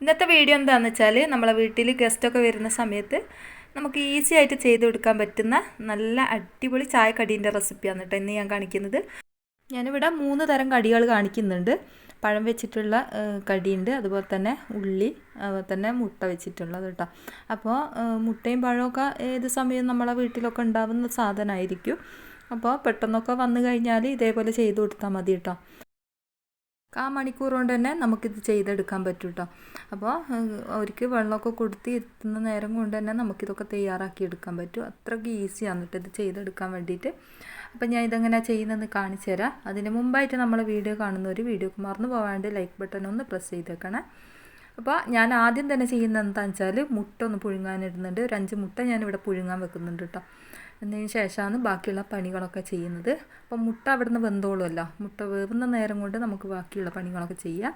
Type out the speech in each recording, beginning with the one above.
ഇന്നത്തെ വീഡിയോ എന്താണെന്ന് വെച്ചാൽ നമ്മളെ വീട്ടിൽ ഗസ്റ്റൊക്കെ വരുന്ന സമയത്ത് നമുക്ക് ഈസി ആയിട്ട് ചെയ്ത് കൊടുക്കാൻ പറ്റുന്ന നല്ല അടിപൊളി ചായ കടീന്റെ റെസിപ്പിയാണ് കേട്ടോ ഇന്ന് ഞാൻ കാണിക്കുന്നത്. ഞാനിവിടെ മൂന്ന് തരം കടികൾ കാണിക്കുന്നുണ്ട്. പഴം വെച്ചിട്ടുള്ള കടിയുണ്ട് അതുപോലെ തന്നെ ഉള്ളി അതുപോലെ തന്നെ മുട്ട വെച്ചിട്ടുള്ളത് കേട്ടോ. അപ്പോൾ മുട്ടയും പഴമൊക്കെ ഏത് സമയവും നമ്മളെ വീട്ടിലൊക്കെ ഉണ്ടാവുന്ന സാധനമായിരിക്കും. അപ്പോൾ പെട്ടെന്നൊക്കെ വന്നു കഴിഞ്ഞാൽ ഇതേപോലെ ചെയ്ത് കൊടുത്താൽ മതി കേട്ടോ. കാ മണിക്കൂർ കൊണ്ട് തന്നെ നമുക്കിത് ചെയ്തെടുക്കാൻ പറ്റും കേട്ടോ അപ്പോൾ അവർക്ക് വെള്ളമൊക്കെ കൊടുത്ത് എത്തുന്ന നേരം കൊണ്ട് തന്നെ നമുക്കിതൊക്കെ തയ്യാറാക്കി എടുക്കാൻ പറ്റും. അത്രയ്ക്ക് ഈസിയാണ് കേട്ടോ ഇത് ചെയ്തെടുക്കാൻ വേണ്ടിയിട്ട് അപ്പോൾ ഞാൻ ഇതെങ്ങനെ ചെയ്യുന്നതെന്ന് കാണിച്ചു തരാം. അതിന് മുമ്പായിട്ട് നമ്മൾ വീഡിയോ കാണുന്നവർ വീഡിയോക്ക് മറന്നു പോകാണ്ട് ലൈക്ക് ബട്ടൺ ഒന്ന് പ്രസ് ചെയ്തേക്കണേ. അപ്പോൾ ഞാൻ ആദ്യം തന്നെ ചെയ്യുന്നത് എന്താണെന്ന് വെച്ചാൽ മുട്ട ഒന്ന് പുഴുങ്ങാനിടുന്നുണ്ട് ഒരു അഞ്ച് മുട്ട ഞാനിവിടെ പുഴുങ്ങാൻ വെക്കുന്നുണ്ട് കേട്ടോ എന്നതിന് ശേഷമാണ് ബാക്കിയുള്ള പണികളൊക്കെ ചെയ്യുന്നത്. അപ്പം മുട്ട അവിടെ നിന്ന് വെന്തോളുമല്ലോ. മുട്ട വേവുന്ന നേരം കൊണ്ട് നമുക്ക് ബാക്കിയുള്ള പണികളൊക്കെ ചെയ്യാം.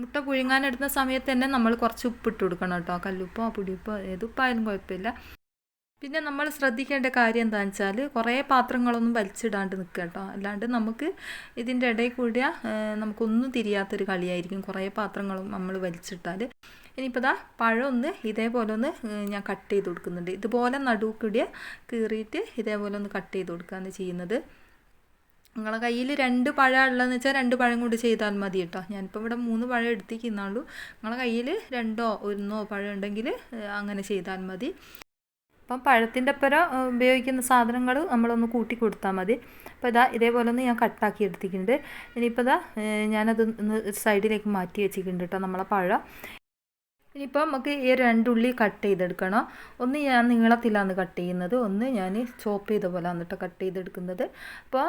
മുട്ട പുഴുങ്ങാനെടുത്ത സമയത്ത് തന്നെ നമ്മൾ കുറച്ച് ഉപ്പിട്ട് കൊടുക്കണം കേട്ടോ. കല്ലുപ്പോ പൊടിയുപ്പോ ഏതുപ്പായാലും കുഴപ്പമില്ല. പിന്നെ നമ്മൾ ശ്രദ്ധിക്കേണ്ട കാര്യം എന്താണെന്ന് വെച്ചാൽ കുറേ പാത്രങ്ങളൊന്നും വലിച്ചിടാണ്ട് നിൽക്കുക കേട്ടോ. അല്ലാണ്ട് നമുക്ക് ഇതിന്റെ ഇടയിൽ കൂടിയ നമുക്കൊന്നും തിരിയാത്തൊരു കളിയായിരിക്കും കുറേ പാത്രങ്ങളും നമ്മൾ വലിച്ചിട്ടാൽ. ഇനിയിപ്പോൾ ഇതാ പഴം ഒന്ന് ഇതേപോലെ ഒന്ന് ഞാൻ കട്ട് ചെയ്ത് കൊടുക്കുന്നുണ്ട്. ഇതുപോലെ നടുക്കൂടിയ കീറിയിട്ട് ഇതേപോലെ ഒന്ന് കട്ട് ചെയ്ത് കൊടുക്കുകയാണ് ചെയ്യുന്നത്. നിങ്ങളെ കയ്യിൽ രണ്ട് പഴം ഉള്ളതെന്ന് വെച്ചാൽ രണ്ട് പഴം കൊണ്ട് ചെയ്താൽ മതി കേട്ടോ. ഞാനിപ്പോൾ ഇവിടെ മൂന്ന് പഴം എടുത്തിരിക്കുന്നുള്ളൂ. നിങ്ങളെ കയ്യിൽ രണ്ടോ ഒന്നോ പഴം ഉണ്ടെങ്കിൽ അങ്ങനെ ചെയ്താൽ മതി. അപ്പം പഴത്തിന്റെ ഏഹ്, ഉപയോഗിക്കുന്ന സാധനങ്ങൾ നമ്മളൊന്ന് കൂട്ടി കൊടുത്താൽ മതി. അപ്പോൾ ഇതാ ഇതേപോലെ ഒന്ന് ഞാൻ കട്ടാക്കി എടുത്തിട്ടുണ്ട്. ഇനിയിപ്പോൾ ഇതാ ഞാനത് ഒന്ന് സൈഡിലേക്ക് മാറ്റി വെച്ചിട്ടുണ്ട് കേട്ടോ നമ്മളെ പഴം. ഇനിയിപ്പോൾ നമുക്ക് ഈ രണ്ടുള്ളി കട്ട് ചെയ്തെടുക്കണം. ഒന്ന് ഞാൻ നീളത്തിലാണ് കട്ട് ചെയ്യുന്നത്. ഒന്ന് ഞാൻ ചോപ്പ് ചെയ്ത പോലെ കേട്ടോ കട്ട് ചെയ്തെടുക്കുന്നത്. അപ്പോൾ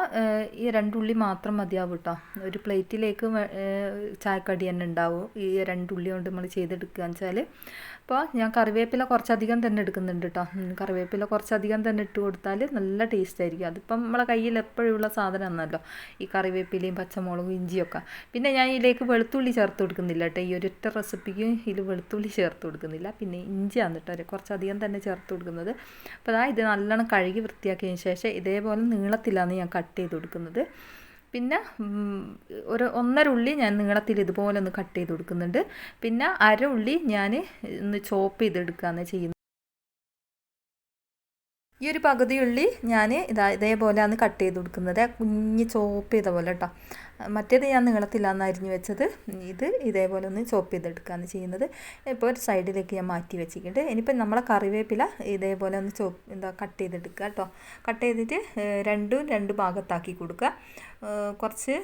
ഈ രണ്ടുള്ളി മാത്രം മതിയാവും കേട്ടോ. ഒരു പ്ലേറ്റിലേക്ക് ചായക്കടി തന്നെ ഉണ്ടാവും. ഈ രണ്ടുള്ളി കൊണ്ട് നമ്മൾ ചെയ്തെടുക്കുകയെന്ന് വെച്ചാൽ അപ്പോൾ ഞാൻ കറിവേപ്പില കുറച്ചധികം തന്നെ എടുക്കുന്നുണ്ട് കേട്ടോ കറിവേപ്പില കുറച്ചധികം തന്നെ ഇട്ട് കൊടുത്താൽ നല്ല ടേസ്റ്റ് ആയിരിക്കും. അതിപ്പം നമ്മളെ കയ്യിൽ എപ്പോഴുള്ള സാധനമാണല്ലോ ഈ കറിവേപ്പിലയും പച്ചമുളകും ഇഞ്ചിയൊക്കെ. പിന്നെ ഞാൻ ഇതിലേക്ക് വെളുത്തുള്ളി ചേർത്ത് കൊടുക്കുന്നില്ല കേട്ടോ ഈ ഒരൊറ്റ റെസിപ്പിക്ക് ഇതിൽ വെളുത്തുള്ളി ചേർത്ത് കൊടുക്കുന്നില്ല. പിന്നെ ഇഞ്ചിയാണ് കേട്ടോ കുറച്ചധികം തന്നെ ചേർത്ത് കൊടുക്കുന്നത്. അപ്പോൾ അതാ ഇത് നല്ലോണം കഴുകി വൃത്തിയാക്കിയതിന് ശേഷം ഇതേപോലെ നീളത്തിലാണ് ഞാൻ കട്ട് ചെയ്ത് കൊടുക്കുന്നത്. പിന്നെ ഒരു ഒന്നര ഉള്ളി ഞാൻ നീളത്തിൽ ഇതുപോലെ ഒന്ന് കട്ട് ചെയ്ത് കൊടുക്കുന്നുണ്ട്. പിന്നെ അര ഉള്ളി ഞാൻ ഒന്ന് ചോപ്പ് ചെയ്തെടുക്കുകയാണ് ചെയ്യുന്നത് ഈ ഒരു പകുതി ഉള്ളി ഞാൻ ഇതാ ഇതേപോലെയാണ് കട്ട് ചെയ്ത് കൊടുക്കുന്നത്. കുഞ്ഞ് ചോപ്പ് ചെയ്ത പോലെ കേട്ടോ മറ്റേത് ഞാൻ നീളത്തിലാണ് അരിഞ്ഞു വെച്ചത്. ഇത് ഇതേപോലെ ഒന്ന് ചോപ്പ് ചെയ്തെടുക്കുകയാണ് ചെയ്യുന്നത്. ഇപ്പോൾ ഒരു സൈഡിലേക്ക് ഞാൻ മാറ്റി വെച്ചിട്ടുണ്ട്. ഇനിയിപ്പോൾ നമ്മളെ കറിവേപ്പില ഇതേപോലെ ഒന്ന് ചോപ്പ് എന്താ കട്ട് ചെയ്തെടുക്കുക കേട്ടോ കട്ട് ചെയ്തിട്ട് രണ്ടും രണ്ട് ഭാഗത്താക്കി കൊടുക്കുക. കുറച്ച്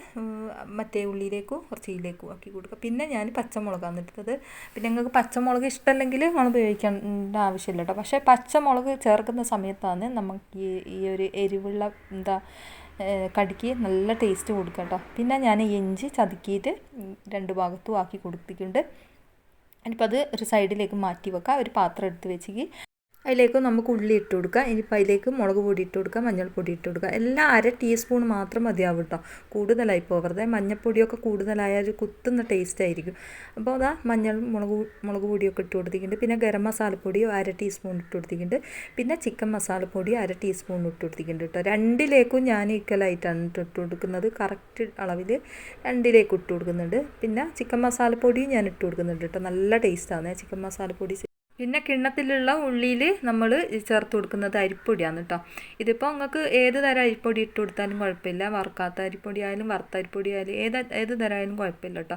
മറ്റേ ഉള്ളിയിലേക്കും കുറച്ച് ഇതിലേക്കും ആക്കി കൊടുക്കുക. പിന്നെ ഞാൻ പച്ചമുളകാണ് എടുത്തത് പിന്നെ നിങ്ങൾക്ക് പച്ചമുളക് ഇഷ്ടമല്ലെങ്കിൽ നമ്മൾ ഉപയോഗിക്കേണ്ട ആവശ്യമില്ല കേട്ടോ പക്ഷേ പച്ചമുളക് ചേർക്കുന്ന സമയത്താണ് നമുക്ക് ഈ ഒരു എരിവുള്ള എന്താ കടിക്ക് നല്ല ടേസ്റ്റ് കൊടുക്കുക കേട്ടോ. പിന്നെ ഞാൻ ഇഞ്ചി ചതുക്കിയിട്ട് രണ്ട് ഭാഗത്തും ആക്കി കൊടുത്തിട്ടുണ്ട്. ഇനിയിപ്പോൾ അത് ഒരു സൈഡിലേക്ക് മാറ്റി വെക്കാം. ഒരു പാത്രം എടുത്ത് വെച്ചെങ്കിൽ അതിലേക്ക് നമുക്ക് ഉള്ളി ഇട്ട് കൊടുക്കുക. ഇനിയിപ്പോൾ അതിലേക്ക് മുളക് പൊടി ഇട്ട് കൊടുക്കുക മഞ്ഞൾപ്പൊടി ഇട്ട് കൊടുക്കുക. എല്ലാം അര ടീസ്പൂൺ മാത്രം മതിയാവും കേട്ടോ കൂടുതലായി പോകരുത് മഞ്ഞൾപ്പൊടിയൊക്കെ കൂടുതലായാൽ കുത്തുന്ന ടേസ്റ്റ് ആയിരിക്കും. അപ്പോൾ അതാ മഞ്ഞൾ മുളക് മുളക് പൊടിയൊക്കെ ഇട്ട് കൊടുത്തിട്ടുണ്ട്. പിന്നെ ഗരം മസാലപ്പൊടി അര ടീസ്പൂൺ ഇട്ട് കൊടുത്തിട്ടുണ്ട്. പിന്നെ ചിക്കൻ മസാലപ്പൊടി അര ടീസ്പൂൺ ഇട്ട് കൊടുത്തിട്ടുണ്ട് കേട്ടോ രണ്ടിലേക്കും ഞാൻ ഈക്വലായിട്ടാണ് ഇട്ട് കൊടുക്കുന്നത്. കറക്റ്റ് അളവിൽ രണ്ടിലേക്ക് ഇട്ട് കൊടുക്കുന്നുണ്ട്. പിന്നെ ചിക്കൻ മസാലപ്പൊടിയും ഞാൻ ഇട്ട് കൊടുക്കുന്നുണ്ട് കേട്ടോ നല്ല ടേസ്റ്റാണ് ചിക്കൻ മസാലപ്പൊടി പിന്നെ കിണ്ണത്തിലുള്ള ഉള്ളിയിൽ നമ്മൾ ചേർത്ത് കൊടുക്കുന്നത് അരിപ്പൊടിയാണ് കേട്ടോ. ഇതിപ്പോൾ നിങ്ങൾക്ക് ഏത് തരം അരിപ്പൊടി ഇട്ട് കൊടുത്താലും കുഴപ്പമില്ല. വറുക്കാത്ത അരിപ്പൊടി ആയാലും വറുത്ത അരിപ്പൊടി ആയാലും ഏത് ഏത് തരം ആയാലും കുഴപ്പമില്ല കേട്ടോ.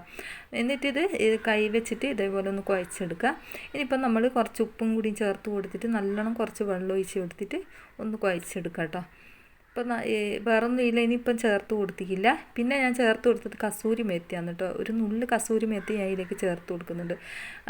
എന്നിട്ടിത് കൈ വെച്ചിട്ട് ഇതേപോലെ ഒന്ന് കുഴച്ചെടുക്കുക. ഇനിയിപ്പോൾ നമ്മൾ കുറച്ച് ഉപ്പും കൂടി ചേർത്ത് കൊടുത്തിട്ട് നല്ലോണം കുറച്ച് വെള്ളം ഒഴിച്ച് കൊടുത്തിട്ട് ഒന്ന് കുഴച്ചെടുക്കുക കേട്ടോ. ഇപ്പം വേറൊന്നും ഇല്ല ഇനിയിപ്പം ചേർത്ത് കൊടുത്തിട്ടില്ല. പിന്നെ ഞാൻ ചേർത്ത് കൊടുത്തത് കസൂരി മേത്തിയാണ് കേട്ടോ. ഒരു നുള്ള് കസൂരി മേത്തി ഞാൻ ഇതിലേക്ക് ചേർത്ത് കൊടുക്കുന്നുണ്ട്.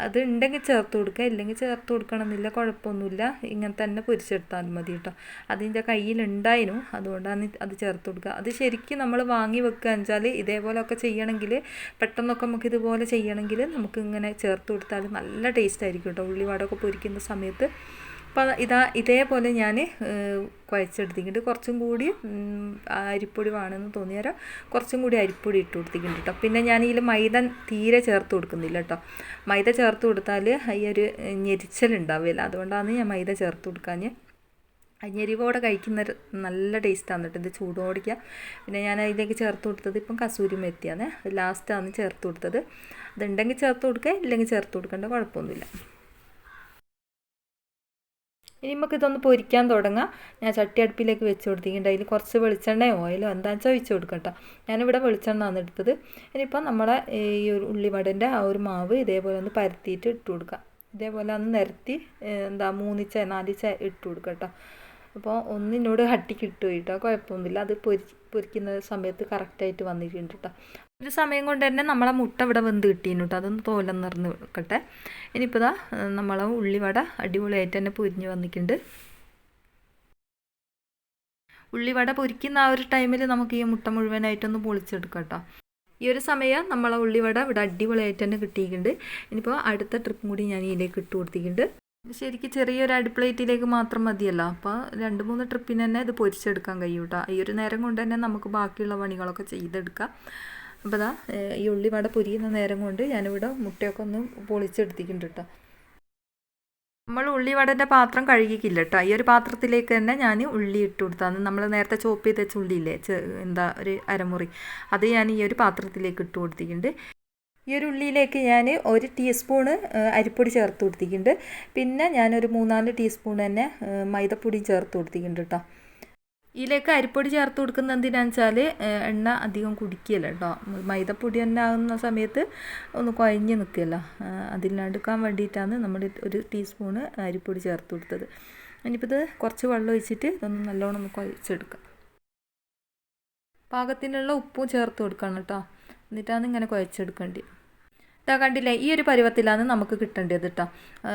അത് ഉണ്ടെങ്കിൽ ചേർത്ത് കൊടുക്കുക ഇല്ലെങ്കിൽ ചേർത്ത് കൊടുക്കണമെന്നില്ല കുഴപ്പമൊന്നുമില്ല. ഇങ്ങനെ തന്നെ പൊരിച്ചെടുത്താൽ മതി കേട്ടോ. അതിന്റെ കയ്യിലുണ്ടായിരുന്നു അതുകൊണ്ടാണ് അത് ചേർത്ത് കൊടുക്കുക. അത് ശരിക്കും നമ്മൾ വാങ്ങി വെക്കുക വെച്ചാൽ ഇതേപോലെയൊക്കെ ചെയ്യണമെങ്കിൽ പെട്ടെന്നൊക്കെ നമുക്ക് ഇതുപോലെ ചെയ്യണമെങ്കിൽ നമുക്ക് ഇങ്ങനെ ചേർത്ത് കൊടുത്താൽ നല്ല ടേസ്റ്റ് ആയിരിക്കും കേട്ടോ. ഉള്ളിവാടൊക്കെ പൊരിക്കുന്ന സമയത്ത്. അപ്പോൾ ഇതാ ഇതേപോലെ ഞാൻ കുഴച്ചെടുത്തിട്ടുണ്ട്. കുറച്ചും കൂടി അരിപ്പൊടി വേണമെന്ന് തോന്നിയാൽ കുറച്ചും കൂടി അരിപ്പൊടി ഇട്ട് കൊടുത്തിട്ടുണ്ട് കേട്ടോ പിന്നെ ഞാൻ ഇതിൽ മൈദ തീരെ ചേർത്ത് കൊടുക്കുന്നില്ല കേട്ടോ മൈദ ചേർത്ത് കൊടുത്താൽ ഈ ഒരു ഞെരിച്ചലുണ്ടാവില്ല അതുകൊണ്ടാണ് ഞാൻ മൈദ ചേർത്ത് കൊടുക്കാൻ അരിവോടെ കഴിക്കുന്ന നല്ല ടേസ്റ്റാണ് കേട്ടോ ഇത് ചൂടോടിക്കുക പിന്നെ ഞാൻ അതിലേക്ക് ചേർത്ത് കൊടുത്തത് ഇപ്പം കസൂരി മെത്തിയാണ്. ലാസ്റ്റാണ് ചേർത്ത് കൊടുത്തത്. അതുണ്ടെങ്കിൽ ചേർത്ത് കൊടുക്കുക ഇല്ലെങ്കിൽ ചേർത്ത് കൊടുക്കേണ്ട കുഴപ്പമൊന്നുമില്ല. ഇനി നമുക്ക് ഇതൊന്ന് പൊരിക്കാൻ തുടങ്ങാം. ഞാൻ ചട്ടി അടുപ്പിലേക്ക് വെച്ച് കൊടുത്തിട്ടുണ്ട്. അതിൽ കുറച്ച് വെളിച്ചെണ്ണയോ ഓയിലോ എന്താണെന്ന് ഒഴിച്ച് കൊടുക്കട്ടോ. ഞാനിവിടെ വെളിച്ചെണ്ണയാണ് എടുത്തത്. ഇനിയിപ്പോൾ നമ്മളെ ഈ ഒരു ഉള്ളിവടന്റെ ആ ഒരു മാവ് ഇതേപോലെ ഒന്ന് പരത്തിയിട്ട് ഇട്ട് കൊടുക്കാം. ഇതേപോലെ ഒന്ന് നിരത്തി എന്താ മൂന്നിച്ച നാലിച്ച ഇട്ട് കൊടുക്കാം കേട്ടോ അപ്പോൾ ഒന്നിനോട് ഹട്ടിക്ക് ഇട്ട് കേട്ടോ. കുഴപ്പമൊന്നുമില്ല. അത് പൊരി പൊരിക്കുന്ന സമയത്ത് കറക്റ്റായിട്ട് വന്നിട്ടുണ്ട് കേട്ടോ. ഒരു സമയം കൊണ്ട് തന്നെ നമ്മളെ മുട്ട ഇവിടെ വെന്ത് കിട്ടിയിരുന്നു കേട്ടോ അതൊന്ന് തോലം നിറഞ്ഞ് വെക്കട്ടെ ഇനിയിപ്പോൾ ഇതാ നമ്മളെ ഉള്ളിവട അടിപൊളിയായിട്ട് തന്നെ പൊരിഞ്ഞ് വന്നിട്ടുണ്ട്. ഉള്ളിവട പൊരിക്കുന്ന ആ ഒരു ടൈമിൽ നമുക്ക് ഈ മുട്ട മുഴുവനായിട്ടൊന്ന് പൊളിച്ചെടുക്കാം കേട്ടോ ഈ ഒരു സമയം നമ്മളെ ഉള്ളിവട ഇവിടെ അടിപൊളിയായിട്ട് തന്നെ കിട്ടിയിട്ടുണ്ട്. ഇനിയിപ്പോൾ അടുത്ത ട്രിപ്പും കൂടി ഞാൻ ഇതിലേക്ക് ഇട്ട് കൊടുത്തിട്ടുണ്ട്. ശരിക്കും ചെറിയൊരു അടുപ്ലേറ്റിലേക്ക് മാത്രം മതിയല്ലോ. അപ്പോൾ രണ്ട് മൂന്ന് ട്രിപ്പിന് തന്നെ ഇത് പൊരിച്ചെടുക്കാൻ കഴിയും കേട്ടോ ഈ ഒരു നേരം കൊണ്ട് തന്നെ നമുക്ക് ബാക്കിയുള്ള പണികളൊക്കെ ചെയ്തെടുക്കാം. അപ്പോൾ അതാ ഈ ഉള്ളിവട പൊരിയുന്ന നേരം കൊണ്ട് ഞാനിവിടെ മുട്ടയൊക്കെ ഒന്ന് പൊളിച്ചെടുത്തിട്ടുണ്ട് കേട്ടോ നമ്മൾ ഉള്ളിവടന്റെ പാത്രം കഴുകിക്കില്ല കേട്ടോ ഈ ഒരു പാത്രത്തിലേക്ക് തന്നെ ഞാൻ ഉള്ളി ഇട്ട് കൊടുത്താണ് നമ്മൾ നേരത്തെ ചോപ്പ് ചെയ്ത് വെച്ച ഉള്ളിയില്ലേ എന്താ ഒരു അരമുറി. അത് ഞാൻ ഈ ഒരു പാത്രത്തിലേക്ക് ഇട്ട് കൊടുത്തിട്ടുണ്ട്. ഈ ഒരു ഉള്ളിയിലേക്ക് ഞാൻ ഒരു ടീസ്പൂണ് അരിപ്പൊടി ചേർത്ത് കൊടുത്തിട്ടുണ്ട്. പിന്നെ ഞാനൊരു മൂന്നാൽ ടീസ്പൂൺ തന്നെ മൈദപ്പൊടി ചേർത്ത് കൊടുത്തിട്ടുണ്ട് കേട്ടോ ഇതിലേക്ക് അരിപ്പൊടി ചേർത്ത് കൊടുക്കുന്ന എന്തിനാന്ന് വെച്ചാൽ എണ്ണ അധികം കുടിക്കുകയില്ല കേട്ടോ. മൈദപ്പൊടി തന്നെ ആകുന്ന സമയത്ത് ഒന്ന് കുഴഞ്ഞ് നിൽക്കുകയല്ല. അതിലെടുക്കാൻ വേണ്ടിയിട്ടാണ് നമ്മൾ ഒരു ടീസ്പൂണ് അരിപ്പൊടി ചേർത്ത് കൊടുത്തത്. ഇനിയിപ്പോൾ ഇത് കുറച്ച് വെള്ളം ഒഴിച്ചിട്ട് ഇതൊന്ന് നല്ലോണം ഒന്ന് കുഴച്ചെടുക്കാം. പാകത്തിനുള്ള ഉപ്പും ചേർത്ത് കൊടുക്കണം കേട്ടോ. എന്നിട്ടാണ് ഇങ്ങനെ കുഴച്ചെടുക്കേണ്ടത്. ഇതാ കണ്ടില്ലേ ഈ ഒരു പരുവത്തിലാണ് നമുക്ക് കിട്ടേണ്ടത് കേട്ടോ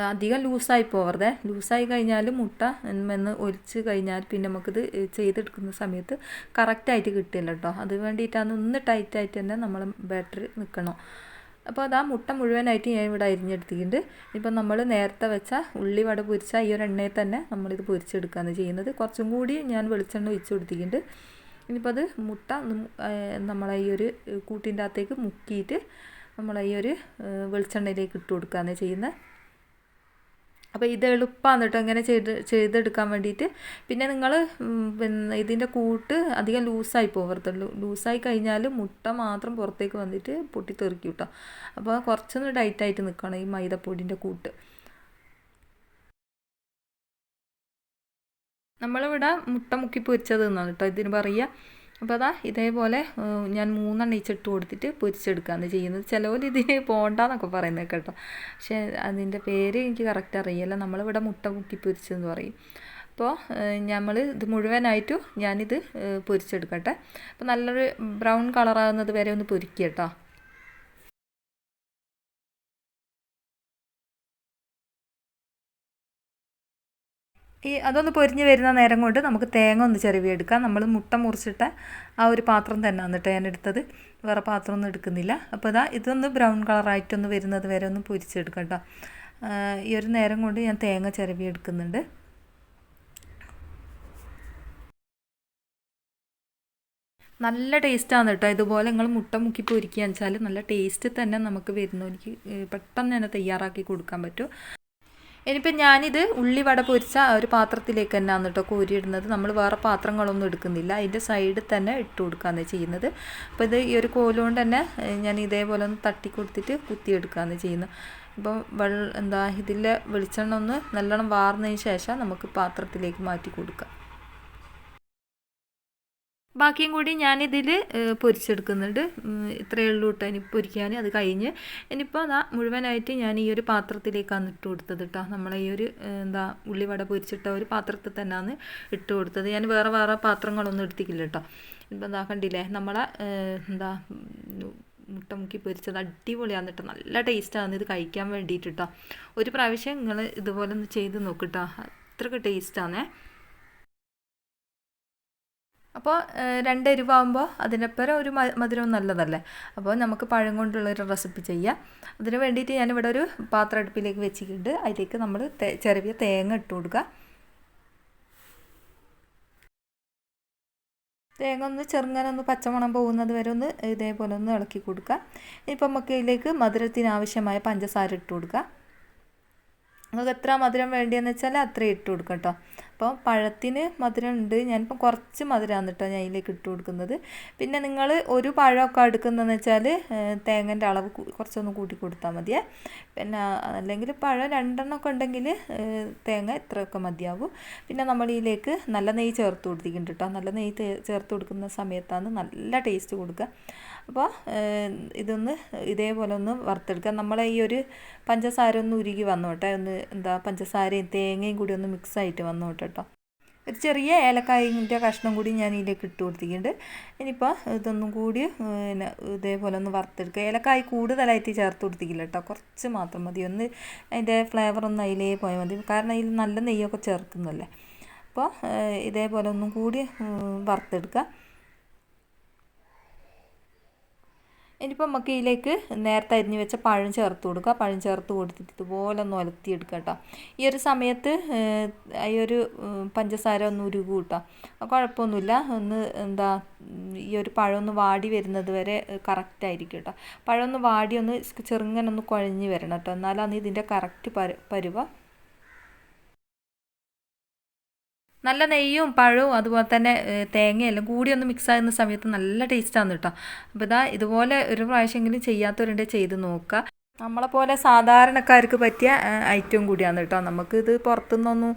അധികം ലൂസായി പോവരുതേ. ലൂസായി കഴിഞ്ഞാൽ മുട്ട എന്ന് ഒലിച്ച് കഴിഞ്ഞാൽ പിന്നെ നമുക്കിത് ചെയ്തെടുക്കുന്ന സമയത്ത് കറക്റ്റായിട്ട് കിട്ടില്ല കേട്ടോ അത് വേണ്ടിയിട്ടാണ് ഒന്ന് ടൈറ്റായിട്ട് തന്നെ നമ്മൾ ബാറ്ററി നിൽക്കണം അപ്പോൾ അതാ മുട്ട മുഴുവനായിട്ട് ഞാൻ ഇവിടെ അരിഞ്ഞെടുത്തിട്ടുണ്ട്. ഇപ്പം നമ്മൾ നേരത്തെ വെച്ച ഉള്ളി വട പൊരിച്ച ഈ ഒരു എണ്ണയിൽ തന്നെ നമ്മളിത് പൊരിച്ചെടുക്കുകയാണ് ചെയ്യുന്നത്. കുറച്ചും കൂടി ഞാൻ വെളിച്ചെണ്ണ ഒഴിച്ച് കൊടുത്തിട്ടുണ്ട്. ഇനിയിപ്പോൾ അത് മുട്ട നമ്മളെ ഈ ഒരു കൂട്ടിന്റെ അകത്തേക്ക് മുക്കിയിട്ട് നമ്മൾ ഈ ഒരു വെളിച്ചെണ്ണയിലേക്ക് ഇട്ട് കൊടുക്കുകയാണ് ചെയ്യുന്നത് അപ്പോൾ ഇത് എളുപ്പമാണ് കേട്ടോ. ഇങ്ങനെ ചെയ്ത് ചെയ്തെടുക്കാൻ വേണ്ടിയിട്ട് പിന്നെ നിങ്ങൾ പിന്നെ ഇതിന്റെ കൂട്ട് അധികം ലൂസായി പോകരുത്തുള്ളൂ ലൂസായി കഴിഞ്ഞാൽ മുട്ട മാത്രം പുറത്തേക്ക് വന്നിട്ട് പൊട്ടി പൊട്ടിത്തെറിക്കും കേട്ടോ അപ്പോൾ കുറച്ചൊന്ന് ടൈറ്റായിട്ട് നിൽക്കണം ഈ മൈദപ്പൊടിന്റെ കൂട്ട്. നമ്മളിവിടെ മുട്ട മുക്കി പൊരിച്ചത് എന്നാണ് കേട്ടോ. ഇതിന് പറയുക അപ്പോൾ അതാ ഇതേപോലെ ഞാൻ മൂന്നെണ്ണം ഇച്ചിട്ട് കൊടുത്തിട്ട് പൊരിച്ചെടുക്കുകയാണ് ചെയ്യുന്നത് ചിലവർ ഇതിന് പോണ്ടെന്നൊക്കെ പറയുന്നത് കേട്ടോ. പക്ഷേ അതിന്റെ പേര് എനിക്ക് കറക്റ്റ് അറിയില്ല. നമ്മളിവിടെ മുട്ട മുക്കി പൊരിച്ചതെന്ന് പറയും. അപ്പോൾ നമ്മൾ ഇത് മുഴുവനായിട്ടും ഞാനിത് പൊരിച്ചെടുക്കട്ടെ. അപ്പോൾ നല്ലൊരു ബ്രൗൺ കളറാകുന്നത് വരെ ഒന്ന് പൊരിക്കുക കേട്ടോ. ഈ അതൊന്ന് പൊരിഞ്ഞ് വരുന്ന നേരം കൊണ്ട് നമുക്ക് തേങ്ങ ഒന്ന് ചെറുവിയെടുക്കാം. നമ്മൾ മുട്ട മുറിച്ചിട്ട ആ ഒരു പാത്രം തന്നെയാണ് കേട്ടോ ഞാൻ എടുത്തത് വേറെ പാത്രമൊന്നും എടുക്കുന്നില്ല. അപ്പോൾ ഇതാ ഇതൊന്ന് ബ്രൗൺ കളറായിട്ടൊന്ന് വരുന്നത് വരെ ഒന്ന് പൊരിച്ചെടുക്കാം കേട്ടോ ഈ ഒരു നേരം കൊണ്ട് ഞാൻ തേങ്ങ ചിരവി നല്ല ടേസ്റ്റാണ് കേട്ടോ ഇതുപോലെ നിങ്ങൾ മുട്ട മുക്കി പൊരിക്കുകയെന്ന് വെച്ചാൽ നല്ല ടേസ്റ്റ് തന്നെ നമുക്ക് വരുന്നു. എനിക്ക് പെട്ടെന്ന് തന്നെ തയ്യാറാക്കി കൊടുക്കാൻ പറ്റും. ഇനിയിപ്പോൾ ഞാനിത് ഉള്ളിവട പൊരിച്ച ഒരു പാത്രത്തിലേക്ക് തന്നെയാണ് കേട്ടോ കോരിയിടുന്നത്. നമ്മൾ വേറെ പാത്രങ്ങളൊന്നും എടുക്കുന്നില്ല. അതിന്റെ സൈഡിൽ തന്നെ ഇട്ട് കൊടുക്കുകയാണ് ചെയ്യുന്നത്. അപ്പോൾ ഇത് ഈ ഒരു കോലുകൊണ്ട് തന്നെ ഞാൻ ഇതേപോലെ ഒന്ന് തട്ടി കൊടുത്തിട്ട് കുത്തിയെടുക്കുകയാണ് ചെയ്യുന്നത് ഇപ്പോൾ വെള്ള എന്താ ഇതിലെ വെളിച്ചെണ്ണ ഒന്ന് നല്ലോണം വാർന്നതിന് ശേഷം നമുക്ക് പാത്രത്തിലേക്ക് മാറ്റി കൊടുക്കാം. ബാക്കിയും കൂടി ഞാനിതിൽ പൊരിച്ചെടുക്കുന്നുണ്ട്. ഇത്രയേ ഉള്ളൂ കേട്ടോ. ഇനി പൊരിക്കാൻ അത് കഴിഞ്ഞ്. ഇനിയിപ്പോൾ അതാ മുഴുവനായിട്ട് ഞാൻ ഈ ഒരു പാത്രത്തിലേക്കാണ് ഇട്ട് കൊടുത്തത് കേട്ടോ. നമ്മളെ ഈ ഒരു എന്താ ഉള്ളിവട പൊരിച്ചിട്ട ഒരു പാത്രത്തിൽ തന്നെയാണ് ഇട്ട് കൊടുത്തത്. ഞാൻ വേറെ വേറെ പാത്രങ്ങളൊന്നും എടുത്തിക്കില്ല കേട്ടോ. ഇപ്പം എന്താ കണ്ടില്ലേ നമ്മളെ എന്താ മുട്ട മുക്കി പൊരിച്ചത് അടിപൊളിയാണ് കേട്ടോ. നല്ല ടേസ്റ്റാണ് ഇത് കഴിക്കാൻ വേണ്ടിയിട്ട് കേട്ടോ. ഒരു പ്രാവശ്യം നിങ്ങൾ ഇതുപോലെ ഒന്ന് ചെയ്ത് നോക്കിട്ടോ അത്രയ്ക്ക് ടേസ്റ്റാണേ അപ്പോൾ രണ്ട് എരിവാകുമ്പോൾ അതിനപ്പുറം ഒരു മധുരവും നല്ലതല്ലേ? അപ്പോൾ നമുക്ക് പഴം കൊണ്ടുള്ള ഒരു റെസിപ്പി ചെയ്യാം. അതിന് വേണ്ടിയിട്ട് ഞാനിവിടെ ഒരു പാത്രം അടുപ്പിലേക്ക് വെച്ചിട്ടുണ്ട്. അതിലേക്ക് നമ്മൾ ചെറിയ തേങ്ങ ഇട്ട് കൊടുക്കുക തേങ്ങ ഒന്ന് ചെറുങ്ങനെ ഒന്ന് പച്ചമണം പോകുന്നത് വരെ ഒന്ന് ഇതേപോലെ ഒന്ന് ഇളക്കി കൊടുക്കുക ഇപ്പം നമുക്ക് ഇതിലേക്ക് മധുരത്തിന് ആവശ്യമായ പഞ്ചസാര ഇട്ട് കൊടുക്കുക നിങ്ങൾക്ക് എത്ര മധുരം വേണ്ടിയെന്ന് വെച്ചാൽ അത്രയും ഇട്ട് കൊടുക്കാം കേട്ടോ അപ്പോൾ പഴത്തിന് മധുരം ഉണ്ട് ഞാനിപ്പോൾ കുറച്ച് മധുരമാണ് കേട്ടോ ഞാൻ അതിലേക്ക് ഇട്ട് കൊടുക്കുന്നത്. പിന്നെ നിങ്ങൾ ഒരു പഴമൊക്കെ എടുക്കുന്നതെന്ന് വെച്ചാൽ തേങ്ങന്റെ അളവ് കുറച്ചൊന്ന് കൂട്ടി കൊടുത്താൽ മതിയേ. പിന്നെ അല്ലെങ്കിൽ പഴം രണ്ടെണ്ണമൊക്കെ ഉണ്ടെങ്കിൽ തേങ്ങ ഇത്രയൊക്കെ മതിയാവും. പിന്നെ നമ്മൾ ഇതിലേക്ക് നല്ല നെയ്യ് ചേർത്ത് കൊടുത്തിട്ടുണ്ട് കേട്ടോ നല്ല നെയ്യ് ചേർത്ത് കൊടുക്കുന്ന സമയത്താണ് നല്ല ടേസ്റ്റ് കൊടുക്കുക. അപ്പോൾ ഇതൊന്ന് ഇതേപോലെ ഒന്ന് വറുത്തെടുക്കുക. നമ്മളെ ഈ ഒരു പഞ്ചസാര ഒന്ന് ഉരുകി വന്നോട്ടെ ഒന്ന് എന്താ പഞ്ചസാരയും തേങ്ങയും കൂടി ഒന്ന് മിക്സ് ആയിട്ട് വന്നോട്ടെ കേട്ടോ. ഒരു ചെറിയ ഏലക്കായിന്റെ കഷ്ണം കൂടി ഞാൻ ഇതിലേക്ക് ഇട്ട് കൊടുത്തിട്ടുണ്ട്. ഇനിയിപ്പോൾ ഇതൊന്നും കൂടി പിന്നെ ഇതേപോലെ ഒന്ന് വറുത്തെടുക്കുക. ഏലക്കായ കൂടുതലായിട്ട് ചേർത്ത് കൊടുത്തിക്കില്ല കേട്ടോ. കുറച്ച് മാത്രം മതി. ഒന്ന് അതിന്റെ ഫ്ലേവർ ഒന്ന് അതിലേ പോയാൽ മതി. കാരണം ഇതിൽ നല്ല നെയ്യൊക്കെ ചേർക്കുന്നല്ലേ. അപ്പോൾ ഇതേപോലെ ഒന്നും കൂടി വറുത്തെടുക്കുക. ഇനിയിപ്പോൾ നമുക്ക് ഇതിലേക്ക് നേരത്തെ അരിഞ്ഞ് വെച്ച പഴം ചേർത്ത് കൊടുക്കുക. പഴം ചേർത്ത് കൊടുത്തിട്ട് ഇതുപോലെ ഒന്ന് ഒലത്തിയെടുക്കുക കേട്ടോ. ഈ ഒരു സമയത്ത് ഈ ഒരു പഞ്ചസാര ഒന്ന് ഉരുകൂ കേട്ടോ. കുഴപ്പമൊന്നുമില്ല. ഒന്ന് എന്താ ഈ ഒരു പഴം ഒന്ന് വാടി വരുന്നത് വരെ കറക്റ്റ് ആയിരിക്കും കേട്ടോ. പഴം ഒന്ന് വാടി ഒന്ന് ചെറുങ്ങനെ ഒന്ന് കുഴഞ്ഞ് വരണം കേട്ടോ. എന്നാലാണ് ഇതിന്റെ കറക്റ്റ് പരുവ. നല്ല നെയ്യും പഴവും അതുപോലെ തന്നെ തേങ്ങയെല്ലാം കൂടി ഒന്ന് മിക്സ് ആകുന്ന സമയത്ത് നല്ല ടേസ്റ്റാണ് കേട്ടോ അപ്പോൾ ഇതാ ഇതുപോലെ ഒരു പ്രാവശ്യമെങ്കിലും ചെയ്യാത്തവരുണ്ട് ചെയ്ത് നോക്കുക നമ്മളെപ്പോലെ സാധാരണക്കാർക്ക് പറ്റിയ ഐറ്റവും കൂടിയാണ് കേട്ടോ നമുക്കിത് പുറത്തുനിന്നൊന്നും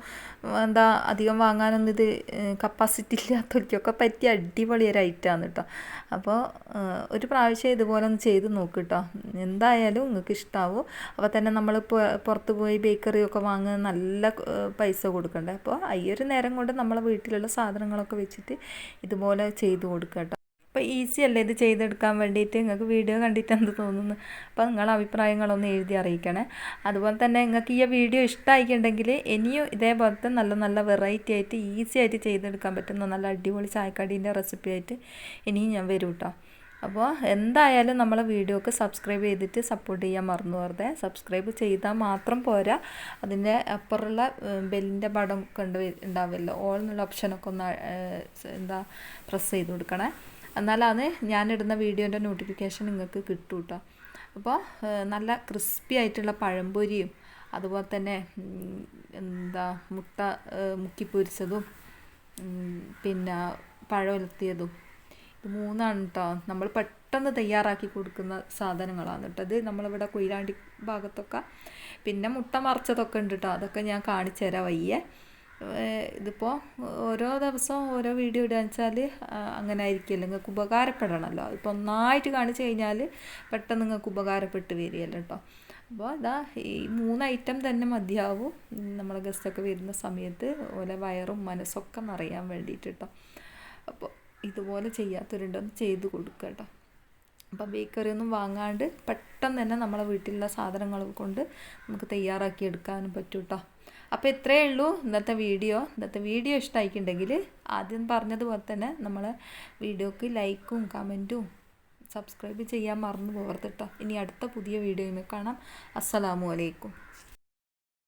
എന്താ അധികം വാങ്ങാനൊന്നും ഇത് കപ്പാസിറ്റി ഇല്ലാത്തവർക്കൊക്കെ പറ്റിയ അടിപൊളി ഒരു ഐറ്റമാണ് കേട്ടോ അപ്പോൾ ഒരു പ്രാവശ്യം ഇതുപോലെ ഒന്ന് ചെയ്ത് നോക്ക് കേട്ടോ എന്തായാലും നിങ്ങൾക്ക് ഇഷ്ടമാവും അപ്പോൾ തന്നെ നമ്മൾ പുറത്ത് പോയി ബേക്കറി ഒക്കെ വാങ്ങുന്ന നല്ല പൈസ കൊടുക്കണ്ടേ. അപ്പോൾ ഈ ഒരു നേരം കൊണ്ട് നമ്മളെ വീട്ടിലുള്ള സാധനങ്ങളൊക്കെ വെച്ചിട്ട് ഇതുപോലെ ചെയ്ത് കൊടുക്കുക കേട്ടോ അപ്പോൾ ഈസി അല്ലേ ഇത് ചെയ്തെടുക്കാൻ വേണ്ടിയിട്ട് നിങ്ങൾക്ക് വീഡിയോ കണ്ടിട്ട് എന്ത് തോന്നുന്നു? അപ്പോൾ നിങ്ങളുടെ അഭിപ്രായങ്ങളൊന്ന് എഴുതി അറിയിക്കണേ. അതുപോലെ തന്നെ നിങ്ങൾക്ക് ഈ വീഡിയോ ഇഷ്ടമായിട്ടുണ്ടെങ്കിൽ ഇനിയും ഇതേപോലത്തെ നല്ല നല്ല വെറൈറ്റി ആയിട്ട് ഈസി ആയിട്ട് ചെയ്തെടുക്കാൻ പറ്റുന്ന നല്ല അടിപൊളി ചായക്കടീന്റെ റെസിപ്പി ആയിട്ട് ഇനിയും ഞാൻ വരും കേട്ടോ അപ്പോൾ എന്തായാലും നമ്മളെ വീഡിയോക്ക് സബ്സ്ക്രൈബ് ചെയ്തിട്ട് സപ്പോർട്ട് ചെയ്യാൻ മറന്നു വെറുതെ സബ്സ്ക്രൈബ് ചെയ്താൽ മാത്രം പോരാ. അതിന്റെ അപ്പുറമുള്ള ബെല്ലിന്റെ പടം കണ്ട് ഉണ്ടാവില്ല. ഓൾ എന്നുള്ള ഓപ്ഷനൊക്കെ ഒന്ന് എന്താ പ്രസ് ചെയ്ത് കൊടുക്കണേ. എന്നാലാണ് ഞാനിടുന്ന വീഡിയോന്റെ നോട്ടിഫിക്കേഷൻ നിങ്ങൾക്ക് കിട്ടും കേട്ടോ അപ്പോൾ നല്ല ക്രിസ്പി ആയിട്ടുള്ള പഴംപൊരിയും അതുപോലെ തന്നെ എന്താ മുട്ട മുക്കി പൊരിച്ചതും പിന്നെ പഴം ഉലർത്തിയതും ഇത് മൂന്നാണ് കേട്ടോ നമ്മൾ പെട്ടെന്ന് തയ്യാറാക്കി കൊടുക്കുന്ന സാധനങ്ങളാണ് കേട്ടോ ഇത് നമ്മളിവിടെ കൊയിലാണ്ടി ഭാഗത്തൊക്കെ പിന്നെ മുട്ട മറച്ചതൊക്കെ ഉണ്ട് കേട്ടോ അതൊക്കെ ഞാൻ കാണിച്ചു തരാം വയ്യേ. ഇതിപ്പോൾ ഓരോ ദിവസവും ഓരോ വീഡിയോ ഇടുക വെച്ചാൽ അങ്ങനെ ആയിരിക്കില്ല നിങ്ങൾക്ക് ഉപകാരപ്പെടണമല്ലോ ഇപ്പോൾ ഒന്നായിട്ട് കാണിച്ചു കഴിഞ്ഞാൽ പെട്ടെന്ന് നിങ്ങൾക്ക് ഉപകാരപ്പെട്ട് വരികയല്ലോ കേട്ടോ അപ്പോൾ അതാ ഈ മൂന്ന് ഐറ്റം തന്നെ മതിയാവും. നമ്മളെ ഗസ്റ്റൊക്കെ വരുന്ന സമയത്ത് ഓലെ വയറും മനസ്സൊക്കെ നിറയാൻ വേണ്ടിയിട്ട് കേട്ടോ അപ്പോൾ ഇതുപോലെ ചെയ്യാത്തവരുണ്ടോ ചെയ്ത് കൊടുക്കുക കേട്ടോ അപ്പം ബേക്കറി ഒന്നും വാങ്ങാണ്ട് പെട്ടെന്ന് തന്നെ നമ്മളെ വീട്ടിലുള്ള സാധനങ്ങൾ കൊണ്ട് നമുക്ക് തയ്യാറാക്കി എടുക്കാനും പറ്റും കേട്ടോ അപ്പോൾ ഇത്രയേ ഉള്ളൂ ഇന്നത്തെ വീഡിയോ. ഇന്നത്തെ വീഡിയോ ഇഷ്ടമായിട്ടുണ്ടെങ്കിൽ ആദ്യം പറഞ്ഞതുപോലെ തന്നെ നമ്മൾ വീഡിയോക്ക് ലൈക്കും കമന്റും സബ്സ്ക്രൈബ് ചെയ്യാൻ മറന്നു പോകരുത് കേട്ടോ ഇനി അടുത്ത പുതിയ വീഡിയോയിൽ കാണാം. അസ്സലാമു അലൈക്കും.